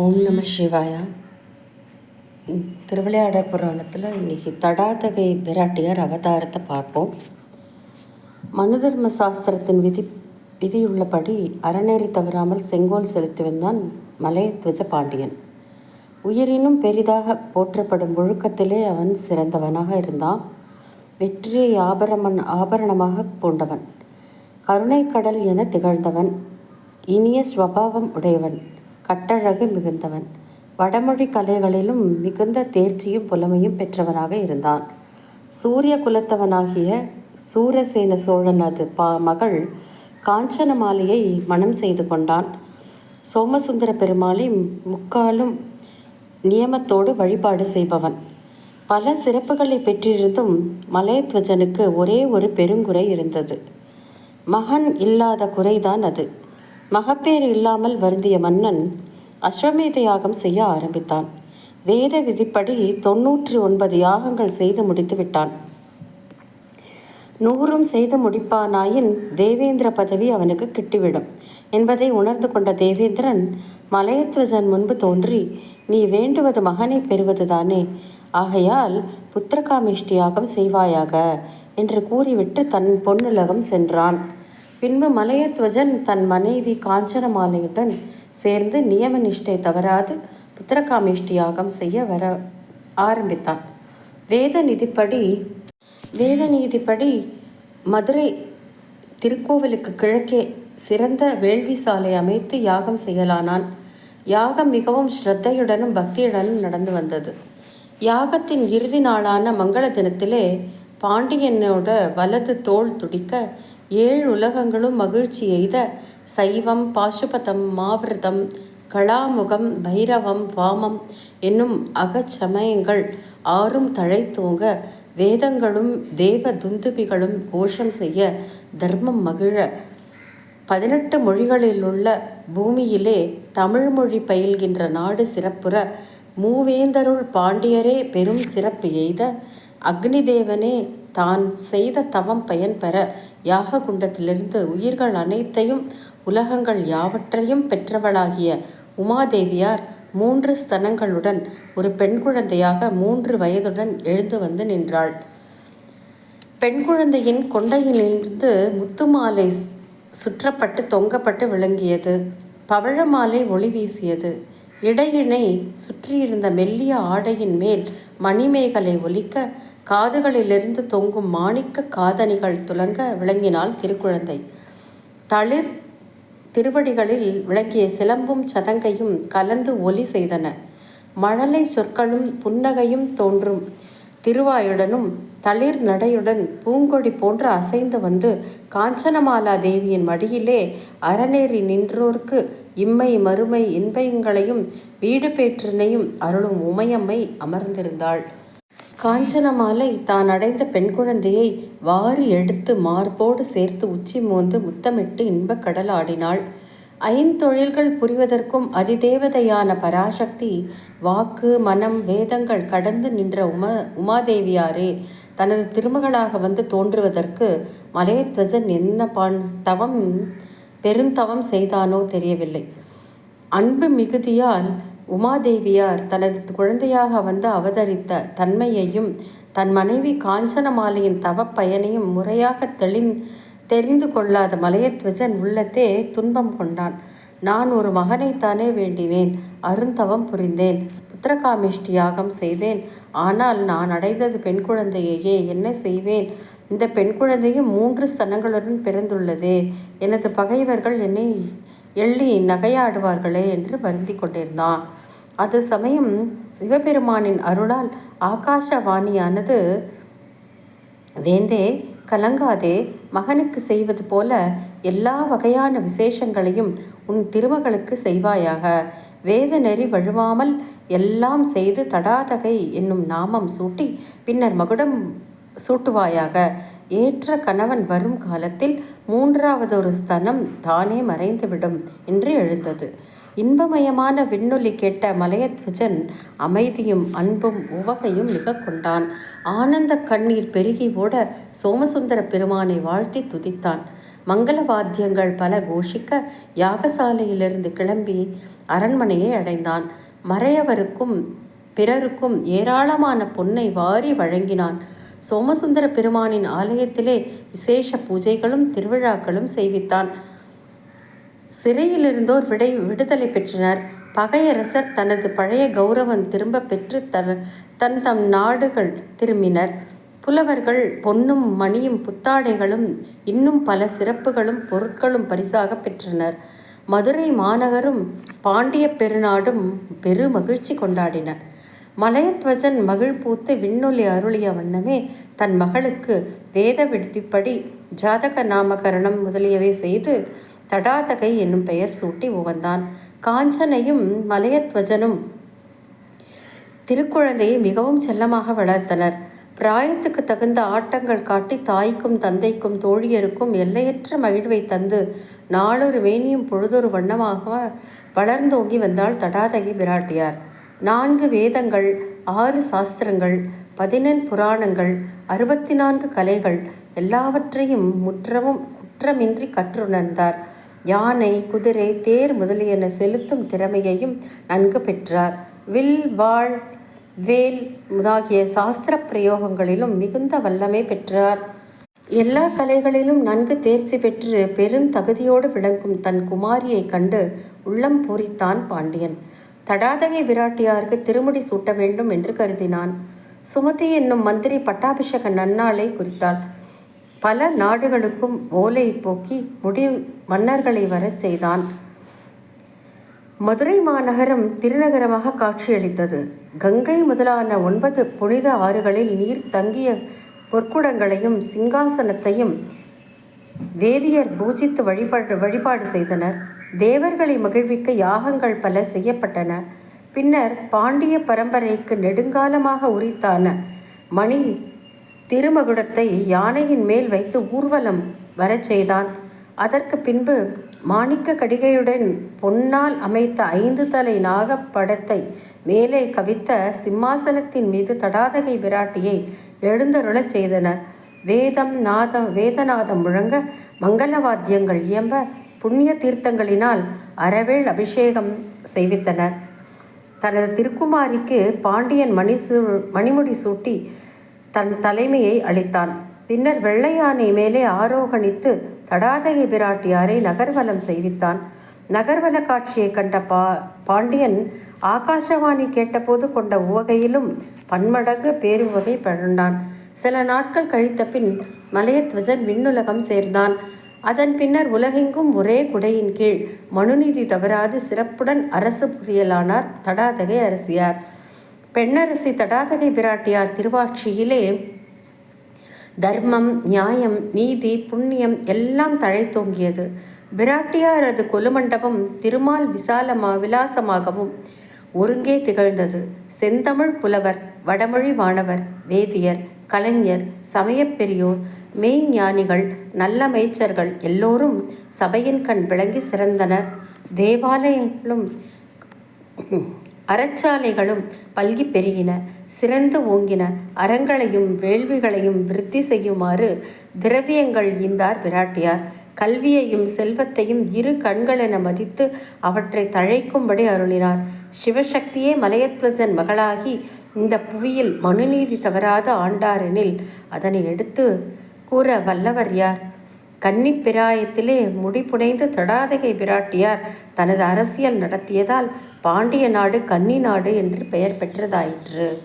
ஓம் நம சிவாயா. திருவிளையாடற் புராணத்தில் இன்னைக்கு தடாதகை பிராட்டியார் அவதாரத்தை பார்ப்போம். மனுதர்ம சாஸ்திரத்தின் விதி விதியுள்ளபடி அறநெறி தவறாமல் செங்கோல் செலுத்தி வந்தான் மலையத்வஜ பாண்டியன். உயிரினும் பெரிதாக போற்றப்படும் ஒழுக்கத்திலே அவன் சிறந்தவனாக இருந்தான். வெற்றியை ஆபரமன் ஆபரணமாக பூண்டவன். கருணைக்கடல் என திகழ்ந்தவன். இனிய ஸ்வபாவம் உடையவன். கட்டழகு மிகுந்தவன். வடமொழி கலைகளிலும் மிகுந்த தேர்ச்சியும் புலமையும் பெற்றவனாக இருந்தான். சூரிய குலத்தவனாகிய சூரசேன சோழனது பா மகள் காஞ்சனமாலையை மணம் செய்து கொண்டான். சோமசுந்தர பெருமாளை முக்காலும் நியமத்தோடு வழிபாடு செய்பவன். பல சிறப்புகளை பெற்றிருந்தும் மலையத்வஜனுக்கு ஒரே ஒரு பெருங்குறை இருந்தது. மகன் இல்லாத குறைதான் அது. மகப்பேறு இல்லாமல் வருந்திய மன்னன் அஸ்வமேத யாகம் செய்ய ஆரம்பித்தான். வேத விதிப்படி தொன்னூற்றி ஒன்பது யாகங்கள் செய்து முடித்து விட்டான். நூறும் செய்து முடிப்பானாயின் தேவேந்திர பதவி அவனுக்கு கிட்டிவிடும். என்பதை உணர்ந்து கொண்ட தேவேந்திரன் மலையத்வஜன் முன்பு தோன்றி நீ வேண்டுவது மகனை பெறுவதுதானே? ஆகையால் புத்திரகாமிஷ்டியாகம் செய்வாயாக என்று கூறிவிட்டு தன் பொன்னுலகம் சென்றான். பின்பு மலையத்வஜன் தன் மனைவி காஞ்சனமாலையுடன் சேர்ந்து நியம நிஷ்டை தவறாது புத்திரகாமிஷ்டி யாகம் செய்ய வர ஆரம்பித்தான். வேத நிதிப்படி வேத நீதிப்படி மதுரை திருக்கோவிலுக்கு கிழக்கே சிறந்த வேள்வி சாலை அமைத்து யாகம் செய்யலானான். யாகம் மிகவும் ஸ்ரத்தையுடனும் பக்தியுடனும் நடந்து வந்தது. யாகத்தின் இறுதி நாளான மங்கள தினத்திலே பாண்டியனோட வலது தோள் துடிக்க ஏழு உலகங்களும் மகிழ்ச்சி எய்த சைவம் பாசுபதம் மாவிரதம் கலாமுகம் பைரவம் வாமம் என்னும் அகச்சமயங்கள் ஆறும் தழைத்தோங்க வேதங்களும் தேவ துந்துபிகளும் கோஷம் செய்ய தர்மம் மகிழ. பதினெட்டு மொழிகளிலுள்ள பூமியிலே தமிழ் மொழி பயில்கின்ற நாடு சிறப்புற மூவேந்தருள் பாண்டியரே பெரும் சிறப்பு எய்த அக்னிதேவனே தான் செய்த தவம் பயன் பெற யாக குண்டத்திலிருந்து உயிர்கள் அனைத்தையும் உலகங்கள் யாவற்றையும் பெற்றவளாகிய உமாதேவியார் மூன்று ஸ்தனங்களுடன் ஒரு பெண் குழந்தையாக மூன்று வயதுடன் எழுந்து வந்து நின்றாள். பெண் குழந்தையின் கொண்டையிலிருந்து முத்துமாலை சுற்றப்பட்டு தொங்கப்பட்டு விளங்கியது. பவழமாலை ஒளி வீசியது. இடையினை சுற்றியிருந்த மெல்லிய ஆடையின் மேல் மணிமேகலை ஒலிக்க காதுகளிலிருந்து தொங்கும் மாணிக்க காதணிகள் துலங்க விளங்கினாள் திருக்குழந்தை. தளிர் திருவடிகளில் விளங்கிய சிலம்பும் சதங்கையும் கலந்து ஒலி செய்தன. மழலை சொற்களும் புன்னகையும் தோன்றும். திருவாயுடனும் தளிர் நடையுடன் பூங்கொடி போன்று அசைந்து வந்து காஞ்சனமாலா தேவியின் மடியிலே அறநேறி நின்றோர்க்கு இம்மை மறுமை இன்பயங்களையும் வீடு பேற்றினையும் அருளும் உமையம்மை அமர்ந்திருந்தாள். காஞ்சனமாலை தான் அடைந்த பெண் குழந்தையை வாரி எடுத்து மார்போடு சேர்த்து உச்சி மோந்து முத்தமிட்டு இன்பக்கடல் ஆடினாள். ஐந்தொழில்கள் புரிவதற்கும் அதிதேவதையான பராசக்தி வாக்கு மனம் வேதங்கள் கடந்து நின்ற உமா உமாதேவியாரே தனது திருமகளாக வந்து தோன்றுவதற்கு மலையத்வஜன் என்ன பான் தவம் பெருந்தவம் செய்தானோ தெரியவில்லை. அன்பு மிகுதியால் உமாதேவியார் தனது குழந்தையாக வந்து அவதரித்த தன்மையையும் தன் மனைவி காஞ்சனமாலையின் தவப் பயனையும் முறையாக தெளிந் தெரிந்து கொள்ளாத மலையத்வஜன் உள்ளத்தே துன்பம் கொண்டான். நான் ஒரு மகனைத்தானே வேண்டினேன். அருந்தவம் புரிந்தேன். புத்திரகாமிஷ்டி யாகம் செய்தேன். ஆனால் நான் அடைந்தது பெண் குழந்தையையே. என்ன செய்வேன்? இந்த பெண் குழந்தையும் மூன்று ஸ்தனங்களுடன் பிறந்துள்ளதே. எனது பகைவர்கள் என்னை எள்ளி நகையாடுவார்களே என்று வருந்தி கொண்டிருந்தான். அது சமயம் சிவபெருமானின் அருளால் ஆகாஷவாணியானது வேந்தே கலங்காதே மகனுக்கு செய்வது போல எல்லா வகையான விசேஷங்களையும் உன் திருமகளுக்கு செய்வாயாக. வேத நெறி வழுவாமல் எல்லாம் செய்து தடாதகை என்னும் நாமம் சூட்டி பின்னர் மகுடம் சூட்டுவாயாக. ஏற்ற கணவன் வரும் காலத்தில் மூன்றாவது ஒரு ஸ்தனம் தானே மறைந்துவிடும் என்று எழுந்தது. இன்பமயமான விண்ணொலி கேட்ட மலையத்வஜன் அமைதியும் அன்பும் உவகையும் மிக கொண்டான். ஆனந்த கண்ணீர் பெருகி ஓட சோமசுந்தர பெருமானை வாழ்த்தி துதித்தான். மங்கள வாத்தியங்கள் பல கோஷிக்க யாகசாலையிலிருந்து கிளம்பி அரண்மனையை அடைந்தான். மறையவருக்கும் பிறருக்கும் ஏராளமான பொன்னை வாரி வழங்கினான். சோமசுந்தர பெருமானின் ஆலயத்திலே விசேஷ பூஜைகளும் திருவிழாக்களும் செய்வித்தான். சிறையிலிருந்தோர் விடை விடுதலை பெற்றனர். பகையரசர் தனது பழைய கௌரவம் திரும்ப பெற்று தன் தன் தம் நாடுகள் திரும்பினர். புலவர்கள் பொன்னும் மணியும் புத்தாடைகளும் இன்னும் பல சிறப்புகளும் பொருட்களும் பரிசாக பெற்றனர். மதுரை மாநகரும் பாண்டிய பெருநாடும் பெரு மகிழ்ச்சி கொண்டாடின. மலையத்வஜன் மகிழ்பூத்து விண்ணொலி அருளிய வண்ணமே தன் மகளுக்கு வேத விடுதிப்படி ஜாதக நாமகரணம் முதலியவை செய்து தடாதகை என்னும் பெயர் சூட்டி உவந்தான். காஞ்சனையும் மலையத்வஜனும் திருக்குழந்தையை மிகவும் செல்லமாக வளர்த்தனர். பிராயத்துக்கு தகுந்த ஆட்டங்கள் காட்டி தாய்க்கும் தந்தைக்கும் தோழியருக்கும் எல்லையற்ற மகிழ்வை தந்து நாளொரு வேணியும் பொழுதொரு வண்ணமாக வளர்ந்தோங்கி வந்தால் தடாதகி பிராட்டியார். நான்கு வேதங்கள் ஆறு சாஸ்திரங்கள் பதினெண் புராணங்கள் அறுபத்தி நான்கு கலைகள் எல்லாவற்றையும் முற்றவும் குற்றமின்றி கற்றுணர்ந்தார். யானை குதிரை தேர் முதலியன செலுத்தும் திறமையையும் நன்கு பெற்றார். வில் வாழ் வேல் முதலாகிய சாஸ்திர பிரயோகங்களிலும் மிகுந்த வல்லமை பெற்றார். எல்லா கலைகளிலும் நன்கு தேர்ச்சி பெற்று பெருந்தகுதியோடு விளங்கும் தன் குமாரியை கண்டு உள்ளம் பூரித்தான் பாண்டியன். தடாதகை விராட்டியாருக்கு திருமுடி சூட்ட வேண்டும் என்று கருதினான். சுமதி என்னும் மந்திரி பட்டாபிஷேக நன்னாளை குறித்தாள். பல நாடுகளுக்கும் ஓலை போக்கி முடி மன்னர்களை வரச் செய்தான். மதுரை மாநகரம் திருநகரமாக காட்சியளித்தது. கங்கை முதலான ஒன்பது புனித ஆறுகளில் நீர் தங்கிய பொற்குடங்களையும் சிங்காசனத்தையும் வேதியர் பூஜித்து வழிபாடு வழிபாடு செய்தனர். தேவர்களை மகிழ்விக்க யாகங்கள் பல செய்யப்பட்டன. பின்னர் பாண்டிய பரம்பரைக்கு நெடுங்காலமாக உரித்தான மணி திருமகுடத்தை யானையின் மேல் வைத்து ஊர்வலம் வரச் செய்தான். அதற்கு பின்பு மாணிக்க கடிகையுடன் பொன்னால் அமைத்த ஐந்து தலை நாகப்படத்தை மேலே கவித்த சிம்மாசனத்தின் மீது தடாதகை விராட்டியை எழுந்தருளச் செய்தனர். வேதம் நாதம் வேதநாதம் முழங்க மங்களவாத்தியங்கள் இயம்ப புண்ணிய தீர்த்தங்களினால் அறவேள் அபிஷேகம் செய்வித்தனர். தனது திருக்குமாரிக்கு பாண்டியன் மணி சூ மணிமுடி சூட்டி தன் தலைமையை அளித்தான் பின்னர் வெள்ளையானை மேலே ஆரோகணித்து தடாதகை பிராட்டியாரை நகர்வலம் செய்வித்தான். நகர்வல காட்சியை கண்ட பா பாண்டியன் ஆகாசவாணி கேட்டபோது கொண்ட உவகையிலும் பன்மடங்கு பேருவகை பழண்டான் சில நாட்கள் கழித்த பின் மலையத்வஜன் விண்ணுலகம் சேர்ந்தான். அதன் பின்னர் உலகெங்கும் ஒரே குடையின் கீழ் மனுநீதி தவறாது சிறப்புடன் அரசு புரியலானார் தடாதகை அரசியார். பெண்ணரசி தடாதகை பிராட்டியார் திருவாட்சியிலே தர்மம் நியாயம் நீதி புண்ணியம் எல்லாம் தழைத்தோங்கியது பிராட்டியாரது கொலுமண்டபம் திருமால் விசாலமா விலாசமாகவும் ஒருங்கே திகழ்ந்தது. செந்தமிழ் புலவர் வடமொழி மாணவர் வேதியர் கலைஞர் சமயப்பெரியோர் மெய்ஞானிகள் நல்லமைச்சர்கள் எல்லோரும் சபையின் கண் விளங்கி சிறந்தனர். தேவாலயங்களும் அறச்சாலைகளும் பல்கி பெருகின. சிறந்து ஓங்கின. அறங்களையும் வேள்விகளையும் விருத்தி செய்யுமாறு திரவியங்கள் ஈந்தார் பிராட்டியார். கல்வியையும் செல்வத்தையும் இரு கண்களென மதித்து அவற்றை தழைக்கும்படி அருளினார். சிவசக்தியே மலையத்வஜன் மகளாகி இந்த புவியில் மனுநீதி தவறாத ஆண்டாரெனில் அதனை எடுத்து கூற வல்லவர் யார்? கன்னிப்பிராயத்திலே பிராயத்திலே முடிப்புனைந்து தடாதகை பிராட்டியார் தனது அரசியல் நடத்தியதால் பாண்டிய நாடு கன்னி நாடு என்று பெயர் பெற்றதாயிற்று.